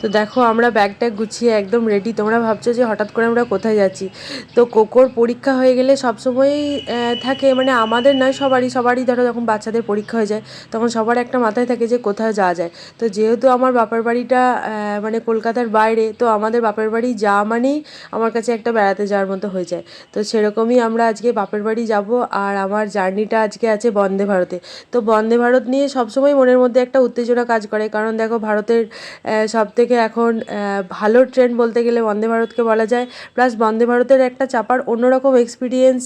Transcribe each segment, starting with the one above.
তো দেখো, আমরা ব্যাগ ট্যাগ গুছিয়ে একদম রেডি তোমরা ভাবছ যে হঠাৎ করে আমরা কোথায় যাচ্ছি? তো কোকোর পরীক্ষা হয়ে গেলে সবসময়ই থাকে মানে আমাদের নয়, সবারই সবারই ধরো যখন বাচ্চাদের পরীক্ষা হয়ে যায়, তখন সবার একটা মাথায় থাকে যে কোথায় যাওয়া যায়। তো যেহেতু আমার বাপের বাড়িটা মানে কলকাতার বাইরে, তো আমাদের বাপের বাড়ি যাওয়া মানেই আমার কাছে একটা বেড়াতে যাওয়ার মতো হয়ে যায়। তো সেরকমই আমরা আজকে বাপের বাড়ি যাব, আর আমার জার্নিটা আজকে আছে বন্দে ভারতে। তো বন্দে ভারত নিয়ে সবসময় মনের মধ্যে একটা উত্তেজনা কাজ করে, কারণ দেখো ভারতের সব থেকে এখন ভালো ট্রেন বলতে গেলে বন্দে ভারতকে বলা যায়। প্লাস বন্দে ভারতের একটা চাপার অন্যরকম এক্সপিরিয়েন্স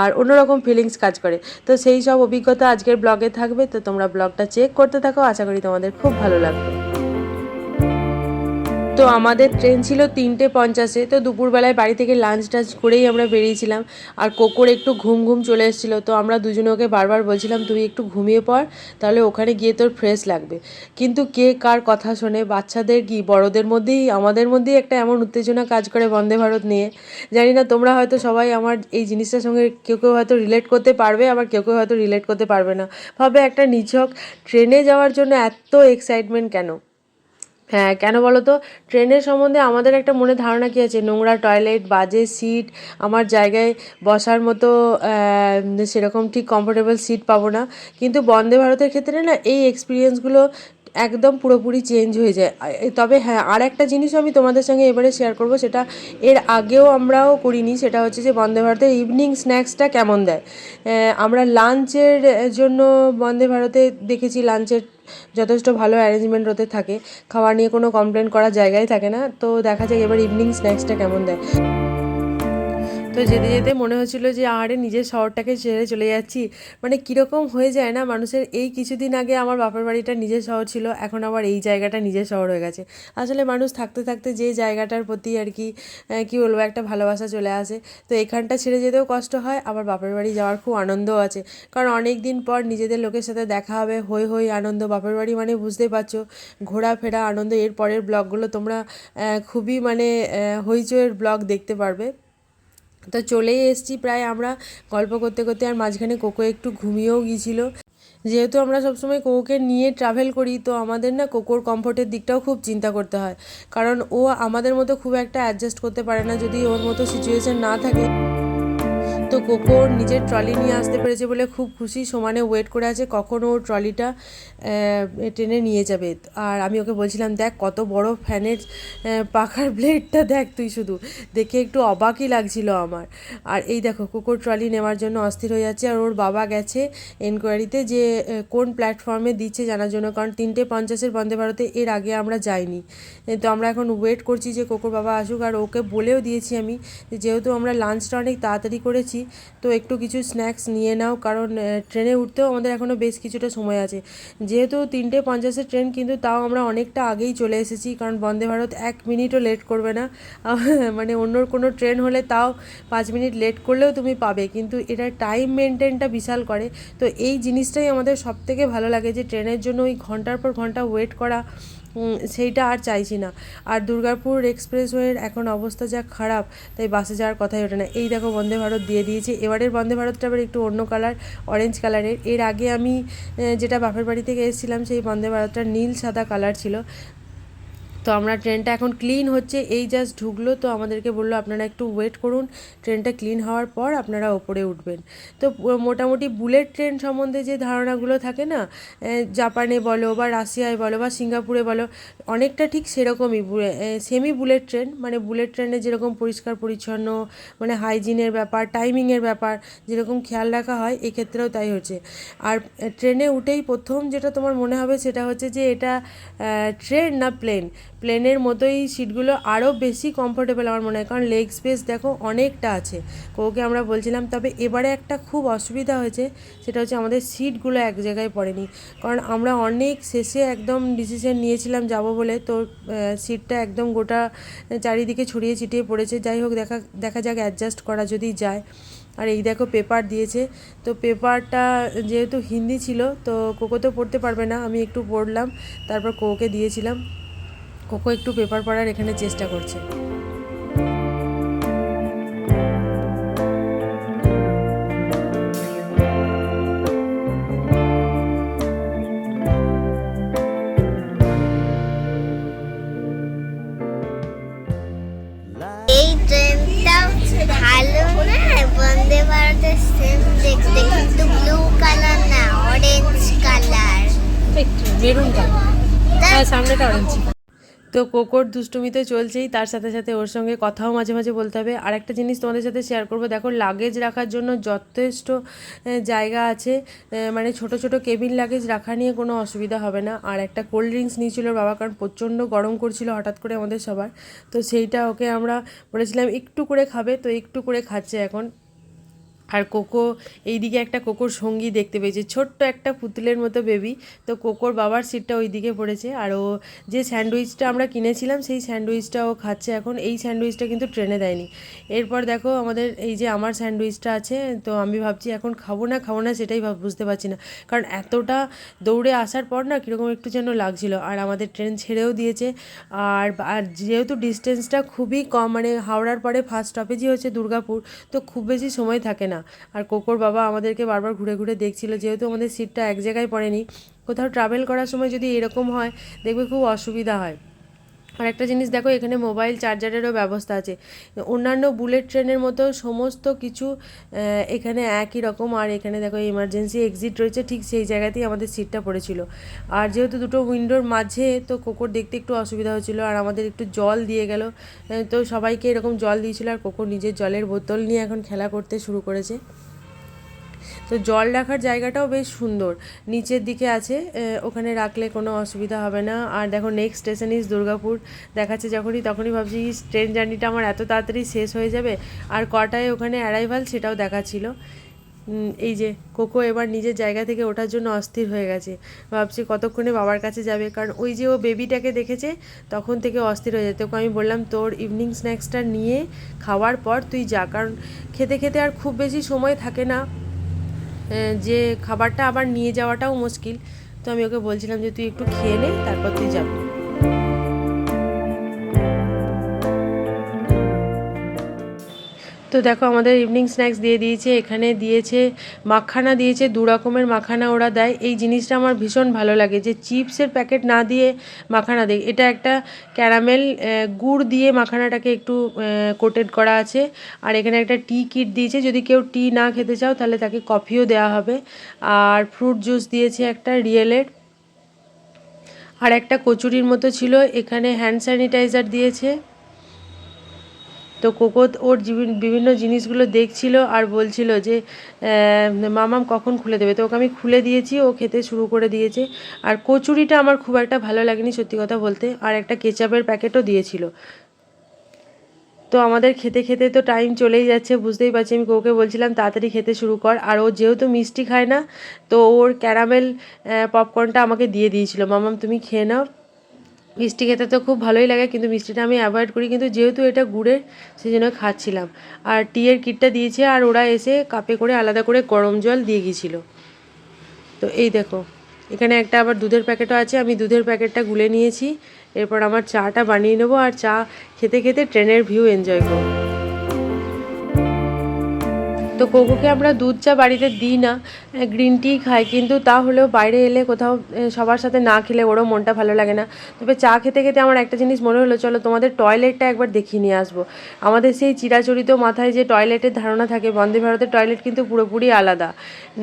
আর অন্যরকম ফিলিংস কাজ করে। তো সেই সব অভিজ্ঞতা আজকের ব্লগে থাকবে। তো তোমরা ব্লগটা চেক করতে থাকো। আশা করি তোমাদের খুব ভালো লাগবে। তো আমাদের ট্রেন ছিল তিনটে পঞ্চাশে, তো দুপুরবেলায় বাড়ি থেকে লাঞ্চ টাঞ্চ করেই আমরা বেরিয়েছিলাম। আর কোকোর একটু ঘুম ঘুম চলে এসেছিল, তো আমরা দুজনে ওকে বারবার বলছিলাম তুই একটু ঘুমিয়ে পড়, তাহলে ওখানে গিয়ে তোর ফ্রেশ লাগবে। কিন্তু কে কার কথা শোনে, বাচ্চাদের কি, বড়দের মধ্যেই, আমাদের মধ্যেই একটা এমন উত্তেজনা কাজ করে বন্দে ভারত নিয়ে। জানি না, তোমরা হয়তো সবাই আমার এই জিনিসটার সঙ্গে কেউ কেউ হয়তো রিলেট করতে পারবে, আবার কেউ কেউ হয়তো রিলেট করতে পারবে না। ভাবে একটা নিছক ট্রেনে যাওয়ার জন্য এত এক্সাইটমেন্ট কেন? হ্যাঁ কেন বলো তো ট্রেনের সম্বন্ধে আমাদের একটা মনে ধারণা কী আছে? নোংরা টয়লেট, বাজে সিট, আমার জায়গায় বসার মতো সেরকম ঠিক কমফোর্টেবল সিট পাবো না। কিন্তু বন্দে ভারতের ক্ষেত্রে না, এই এক্সপিরিয়েন্সগুলো একদম পুরোপুরি চেঞ্জ হয়ে যায়। তবে হ্যাঁ আর একটা জিনিসও আমি তোমাদের সঙ্গে এবারে শেয়ার করব, সেটা এর আগেও আমরাও করিনি, সেটা হচ্ছে যে বন্দে ভারতের ইভিনিং স্ন্যাক্সটা কেমন দেয়? আমরা লাঞ্চের জন্য বন্দে ভারতে দেখেছি লাঞ্চের যথেষ্ট ভালো অ্যারেঞ্জমেন্ট ওতে থাকে। খাওয়া নিয়ে কোনো কমপ্লেন করার জায়গাই থাকে না। তো দেখা যাক এবার ইভিনিং স্ন্যাক্সটা কেমন দেয়। তো যেতে যেতে মনে হচ্ছিল যে, আরে নিজের শহরটাকে ছেড়ে চলে যাচ্ছি। মানে কীরকম হয়ে যায় না, মানুষের এই কিছুদিন আগে আমার বাপের বাড়িটা নিজের শহর ছিল, এখন আবার এই জায়গাটা নিজের শহর হয়ে গেছে। আসলে মানুষ থাকতে থাকতে যে জায়গাটার প্রতি আর কি কী বলব, একটা ভালোবাসা চলে আসে। তো এখানটা ছেড়ে যেতেও কষ্ট হয়, আবার বাপের বাড়ি যাওয়ার খুব আনন্দও আছে। কারণ অনেক দিন পর নিজেদের লোকের সাথে দেখা হবে হই হই আনন্দ, বাপের বাড়ি মানে বুঝতেই পারছ, ঘোরাফেরা, আনন্দ, এর পরের ব্লগগুলো তোমরা খুবই মানে হইচইয়ের ব্লগ দেখতে পারবে। তো চলেই এসছি প্রায় আমরা গল্প করতে করতে, আর মাঝখানে কোকো একটু ঘুমিয়েও গিয়েছিল। যেহেতু আমরা সবসময় কোকোকে নিয়ে ট্রাভেল করি, তো আমাদের না কোকোর কমফোর্টের দিকটাও খুব চিন্তা করতে হয়। কারণ ও আমাদের মতো খুব একটা অ্যাডজাস্ট করতে পারে না যদি ওর মতো সিচুয়েশান না থাকে। তো কোকো নিজের ট্রলি নিয়ে আসতে পেরেছে বলে খুব খুশি। সমানে ওয়েট করে আছে কখন ওর ট্রলিটা টেনে নিয়ে যাবে। আর আমি ওকে বলছিলাম, দেখ কত বড় ফ্যানের পাখার ব্লেডটা দেখ তুই শুধু। দেখে একটু অবাকই লাগছিল আমার। আর এই দেখো, কোকোর ট্রলি নেওয়ার জন্য অস্থির হয়ে যাচ্ছে। আর ওর বাবা গেছে এনকোয়ারিতে যে কোন প্ল্যাটফর্মে দিচ্ছে জানার জন্য। কারণ তিনটে পঞ্চাশের বন্দে ভারতে এর আগে আমরা যাইনি। তো আমরা এখন ওয়েট করছি যে কোকোর বাবা আসুক। আর ওকে বলেও দিয়েছি আমি, যেহেতু আমরা লাঞ্চটা অনেক তাড়াতাড়ি করেছি তো একটু কিছু স্ন্যাক্স নিয়ে নাও, কারণ ট্রেনে উঠতেও আমাদের এখনও বেশ কিছুটা সময় আছে। যেহেতু তিনটে পঞ্চাশের ট্রেন কিন্তু তাও আমরা অনেকটা আগেই চলে এসেছি, কারণ বন্দে ভারত এক মিনিটও লেট করবে না। মানে অন্য কোনো ট্রেন হলে তাও পাঁচ মিনিট লেট করলেও তুমি পাবে, কিন্তু এটা টাইম মেনটেনটা বিশাল করে। তো এই জিনিসটাই আমাদের সব থেকে ভালো লাগে যে ট্রেনের জন্য ওই ঘণ্টার পর ঘণ্টা ওয়েট করা সেইটা আর চাইছি না। আর দুর্গাপুর এক্সপ্রেসওয়ের এখন অবস্থা যা খারাপ, তাই বাসে যাওয়ার কথাই ওঠে না। এই দেখো, বন্দে ভারত দিয়ে দিয়েছে। এবারের বন্দে ভারতটা আবার একটু অন্য কালার অরেঞ্জ কালারের। এর আগে আমি যেটা বাপের বাড়ি থেকে এসেছিলাম, সেই বন্দে ভারতটা নীল সাদা কালার ছিল। তো আমরা ট্রেনটা এখন ক্লিন হচ্ছে, এই জাস্ট ঢুকলো, তো আমাদেরকে বলল আপনারা একটু ওয়েট করুন, ট্রেনটা ক্লিন হওয়ার পর আপনারা ওপরে উঠবেন। তো মোটামুটি বুলেট ট্রেন সম্বন্ধে যে ধারণাগুলো থাকে না জাপানে বলো বা রাশিয়ায় বলো বা সিঙ্গাপুরে বলো, অনেকটা ঠিক সেরকমই সেমি বুলেট ট্রেন মানে বুলেট ট্রেনে যেরকম পরিষ্কার পরিচ্ছন্ন মানে হাইজিনের ব্যাপার টাইমিংয়ের ব্যাপার, যেরকম খেয়াল রাখা হয়, এক্ষেত্রেও তাই হচ্ছে। আর ট্রেনে উঠেই প্রথম যেটা তোমার মনে হবে সেটা হচ্ছে যে এটা ট্রেন না প্লেন প্লেনের মতোই সিটগুলো আরও বেশি কমফোর্টেবল আমার মনে হয়। কারণ লেগ স্পেস দেখো অনেকটা আছে। ওকে আমরা বলছিলাম, তবে এবারে একটা খুব অসুবিধা হয়েছে, সেটা হচ্ছে আমাদের সিটগুলো এক জায়গায় পড়েনি। কারণ আমরা অনেক শেষে একদম ডিসিশন নিয়েছিলাম যাব বলে। তো সিটটা একদম গোটা চারিদিকে ছড়িয়ে ছিটিয়ে পড়েছে। যাই হোক, দেখা দেখা যাক অ্যাডজাস্ট করা যদি যায়। আর এই দেখো পেপার দিয়েছে। তো পেপারটা যেহেতু হিন্দি ছিল, তো কোকো তো পড়তে পারবে না, আমি একটু পড়লাম। তারপর কোকে দিয়েছিলাম। কোকো একটু পেপার পড়ার এখানে চেষ্টা করছে। ভালো বন্দে ভারতের ব্লু কালার না অরেঞ্জ হ্যাঁ, কালার সামনেটা অরেঞ্জ তো কোকোর দুষ্টুমি তো চলছেই, তার সাথে সাথে ওর সঙ্গে কথাও মাঝে মাঝে বলতে হবে। আর একটা জিনিস তোমাদের সাথে শেয়ার করব, দেখো লাগেজ রাখার জন্য যথেষ্ট জায়গা আছে মানে ছোট ছোট কেবিন লাগেজ রাখা নিয়ে কোনো অসুবিধা হবে না। আর একটা কোল্ড ড্রিঙ্কস নিয়েছিল বাবা, কারণ প্রচণ্ড গরম করছিল হঠাৎ করে আমাদের সবার। তো সেইটা ওকে আমরা বলেছিলাম, একটু করে খাবে। তো একটু করে খাচ্ছে এখন। আর কোকো, এইদিকে একটা কোকোর সঙ্গী দেখতে পেয়েছে। ছোট্ট একটা পুতুলের মতো বেবি তো কোকোর বাবার সিটটা ওই দিকে পড়েছে। আর ও যে স্যান্ডউইচটা আমরা কিনেছিলাম, সেই স্যান্ডউইচটা ও খাচ্ছে এখন। এই স্যান্ডউইচটা কিন্তু ট্রেনে দেয়নি। এরপর দেখো আমাদের এই যে আমার স্যান্ডউইচটা আছে, তো আমি ভাবছি এখন খাব না খাব না সেটাই বুঝতে পারছি না। কারণ এতটা দৌড়ে আসার পর না কীরকম একটু যেন লাগছিল। আর আমাদের ট্রেন ছেড়েও দিয়েছে। আর আর যেহেতু ডিস্টেন্সটা খুবই কম মানে হাওড়ার পরে ফার্স্ট স্টপেজই হচ্ছে দুর্গাপুর। তো খুব বেশি সময় থাকে না। আর কোকোর বাবা আমাদেরকে বারবার ঘুরে ঘুরে দেখছিল, যেহেতু আমাদের সিটটা এক জায়গায় পড়েনি। কোথাও ট্রাভেল করার সময় যদি এরকম হয়, দেখবে খুব অসুবিধা হয়। আর একটা জিনিস দেখো, এখানে মোবাইল চার্জারেরও ব্যবস্থা আছে। অন্যান্য বুলেট ট্রেনের মতো সমস্ত কিছু এখানে একই রকম। আর এখানে দেখো এমার্জেন্সি এক্সিট রয়েছে, ঠিক সেই জায়গাতেই আমাদের সিটটা পড়েছিল। আর যেহেতু দুটো উইন্ডোর মাঝে, তো কোকোর দেখতে একটু অসুবিধা হয়েছিল। আর আমাদের একটু জল দিয়ে গেল তো সবাইকে এরকম জল দিয়েছিল। আর কোকো নিজের জলের বোতল নিয়ে এখন খেলা করতে শুরু করেছে। তো জল রাখার জায়গাটাও বেশ সুন্দর। নিচের দিকে আছে ওখানে রাখলে কোনো অসুবিধা হবে না। আর দেখো নেক্সট স্টেশন ইজ দুর্গাপুর। দেখাচ্ছে যখনই, তখনই ভাবছি ট্রেন জার্নিটা আমার এত তাড়াতাড়ি শেষ হয়ে যাবে? আর কটায় ওখানে অ্যারাইভাল সেটাও দেখাচ্ছিল। এই যে কোকো এবার নিজের জায়গা থেকে ওঠার জন্য অস্থির হয়ে গেছে। ভাবছি কতক্ষণে বাবার কাছে যাবে? কারণ ওই যে ও বেবিটাকে দেখেছে, তখন থেকে অস্থির হয়ে যায় ওকে আমি বললাম, তোর ইভিনিং স্ন্যাক্সটা নিয়ে খাওয়ার পর তুই যা। কারণ খেতে খেতে আর খুব বেশি সময় থাকে না। যে খাবারটা আবার নিয়ে যাওয়াটাও মুশকিল। তো আমি ওকে বলছিলাম যে, তুই একটু খেয়ে নে, তারপর তুই যাবি। তো দেখো আমাদের ইভিনিং স্ন্যাক্স দিয়ে দিয়েছে, এখানে দিয়েছে মাখানা দিয়েছে, দু রকমের মাখানা ওরা দেয়। এই জিনিসটা আমার ভীষণ ভালো লাগে যে চিপসের প্যাকেট না দিয়ে মাখানা দেয়। এটা একটা ক্যারামেল গুড় দিয়ে মাখানাটাকে একটু কোটেড করা আছে। আর এখানে একটা টি কিট দিয়েছে, যদি কেউ টি না খেতে চাও তাহলে তাকে কফিও দেওয়া হবে। আর ফ্রুট জুস দিয়েছে একটা রিয়েলের আর একটা কচুরির মতো ছিল, এখানে হ্যান্ড স্যানিটাইজার দিয়েছে। তো কোকো ওর বিভিন্ন জিনিসগুলো দেখছিল আর বলছিল যে মামাম কখন খুলে দেবে? তো ওকে আমি খুলে দিয়েছি, ও খেতে শুরু করে দিয়েছে। আর কচুরিটা আমার খুব একটা ভালো লাগেনি সত্যি কথা বলতে। আর একটা কেচাপের প্যাকেটও দিয়েছিল। তো আমাদের খেতে খেতে তো টাইম চলেই যাচ্ছে, বুঝতেই পারছি। আমি কোকে বলছিলাম, তাড়াতাড়ি খেতে শুরু কর। আর ও যেহেতু মিষ্টি খায় না, তো ওর ক্যারামেল পপকর্নটা আমাকে দিয়ে দিয়েছিল। মামাম, তুমি খেয়ে নাও। মিষ্টি খেতে তো খুব ভালোই লাগে, কিন্তু মিষ্টিটা আমি অ্যাভয়েড করি, কিন্তু যেহেতু এটা গুড়ের সেই জন্য খাচ্ছিলাম। আর টিয়ের কিটটা দিয়েছে, আর ওরা এসে কাপে করে আলাদা করে গরম জল দিয়ে গিয়েছিল তো এই দেখো, এখানে একটা আবার দুধের প্যাকেটও আছে, আমি দুধের প্যাকেটটা গুলে নিয়েছি, এরপর আমার চাটা বানিয়ে নেব, আর চা খেতে খেতে ট্রেনের ভিউ এনজয় করব। তো কোকোকে আমরা দুধ চা বাড়িতে দিই না গ্রিন টি খাই, কিন্তু তা হলেও বাইরে এলে কোথাও সবার সাথে না খেলে ওরও মনটা ভালো লাগে না। তবে চা খেতে খেতে আমার একটা জিনিস মনে হলো, চলো তোমাদের টয়লেটটা একবার দেখিয়ে নিয়ে আসব। আমাদের সেই চিরাচরিত মাথায় যে টয়লেটের ধারণা থাকে, বন্দে ভারতের টয়লেট কিন্তু পুরোপুরি আলাদা।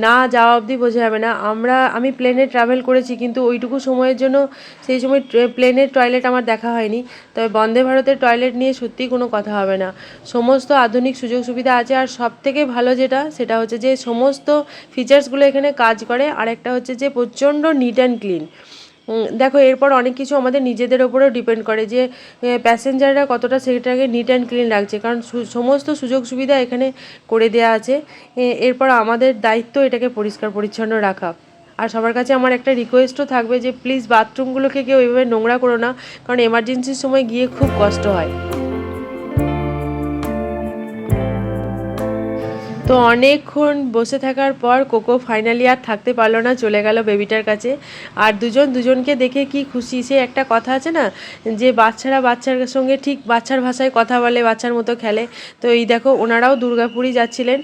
না যাওয়া অবধি বোঝা যাবে না। আমরা, আমি প্লেনে ট্রাভেল করেছি, কিন্তু ওইটুকু সময়ের জন্য সেই সময় প্লেনের টয়লেট আমার দেখা হয়নি। তবে বন্দে ভারতের টয়লেট নিয়ে সত্যিই কোনো কথা হবে না। সমস্ত আধুনিক সুযোগ সুবিধা আছে আর সব থেকে ভালো যেটা, সেটা হচ্ছে যে সমস্ত ফিচার্সগুলো এখানে কাজ করে। আর একটা হচ্ছে যে প্রচণ্ড নিট অ্যান্ড ক্লিন দেখো, এরপর অনেক কিছু আমাদের নিজেদের ওপরেও ডিপেন্ড করে যে প্যাসেঞ্জাররা কতটা সেটাকে নিট অ্যান্ড ক্লিন রাখছে। কারণ সমস্ত সুযোগ সুবিধা এখানে করে দেওয়া আছে। এরপর আমাদের দায়িত্ব এটাকে পরিষ্কার, পরিচ্ছন্ন রাখা। আর সবার কাছে আমার একটা রিকোয়েস্টও থাকবে যে প্লিজ বাথরুমগুলোকে কেউ এভাবে নোংরা করো না। কারণ এমার্জেন্সির সময় গিয়ে খুব কষ্ট হয়। তো অনেকক্ষণ বসে থাকার পর কোকো ফাইনালি আর থাকতে পারল না, চলে গেল বেবিটার কাছে। আর দুজন দুজনকে দেখে কি খুশি, সে একটা কথা আছে না, যে বাচ্চারা বাচ্চার সঙ্গে ঠিক বাচ্চার ভাষায় কথা বলে, বাচ্চার মতো খেলে। তো এই দেখো, ওনারাও দুর্গাপুরই যাচ্ছিলেন।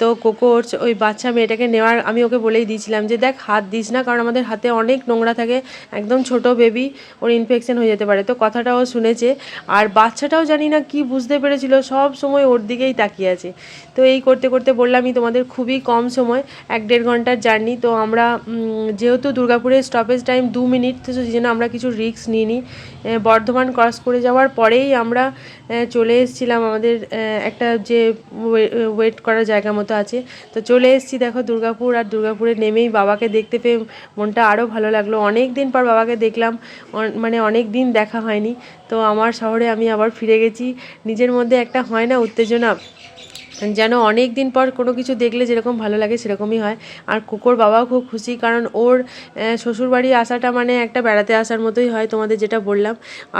তো কোকো ওই বাচ্চা মেয়েটাকে নেওয়ার আমি ওকে বলেই দিয়েছিলাম যে, দেখ, হাত দিস না, কারণ আমাদের হাতে অনেক নোংরা থাকে, একদম ছোট বেবি ওর ইনফেকশন হয়ে যেতে পারে। তো কথাটাও শুনেছে। আর বাচ্চাটাও জানি না কি বুঝতে পেরেছিল, সব সময় ওর দিকেই তাকিয়ে আছে। তো এই করতে করতে বললামই তোমাদের খুবই কম সময় এক দেড় ঘণ্টার জার্নি। তো আমরা যেহেতু দুর্গাপুরের স্টপেজ টাইম দু মিনিট তো সেই জন্য আমরা কিছু রিস্ক নিইনি। এ, বর্ধমান ক্রস করে যাওয়ার পরেই আমরা চলে এসেছিলাম আমাদের একটা যে ওয়েট করার জায়গা মতো আছে। তো চলে এসেছি দেখো দুর্গাপুর আর দুর্গাপুরে নেমেই বাবাকে দেখতে পেয়ে মনটা আরও ভালো লাগল। অনেক দিন পর বাবাকে দেখলাম মানে অনেক দিন দেখা হয়নি। তো আমার শহরে আমি আবার ফিরে গেছি। নিজের মধ্যে একটা হয় না উত্তেজনা। যেন অনেক দিন পর কোনো কিছু দেখলে যেরকম ভালো লাগে সেরকমই হয়। আর কুকুর বাবাও খুব খুশি কারণ ওর শ্বশুরবাড়ি আসাটা মানে একটা বেড়াতে আসার মতোই হয় তোমাদের যেটা বললাম।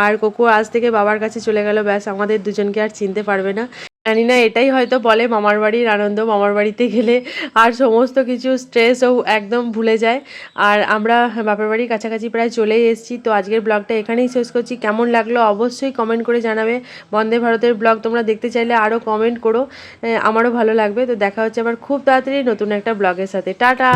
আর কোকো আজ থেকে বাবার কাছে চলে গেল, ব্যাস আমাদের দুজনকে আর চিনতে পারবে না। জানি না, এটাই হয়তো বলে মামার বাড়ির আনন্দ। মামার বাড়িতে গেলে আর সমস্ত কিছু স্ট্রেসও একদম ভুলে যায়। আর আমরা বাপের বাড়ির কাছাকাছি প্রায় চলেই এসেছি। তো আজকের ব্লগটা এখানেই শেষ করছি। কেমন লাগল অবশ্যই কমেন্ট করে জানাবে। বন্দে ভারতের ব্লগ তোমরা দেখতে চাইলে আরও কমেন্ট করো। আমারও ভালো লাগবে। তো দেখা হচ্ছে আবার খুব তাড়াতাড়ি নতুন একটা ব্লগের সাথে। টাটা!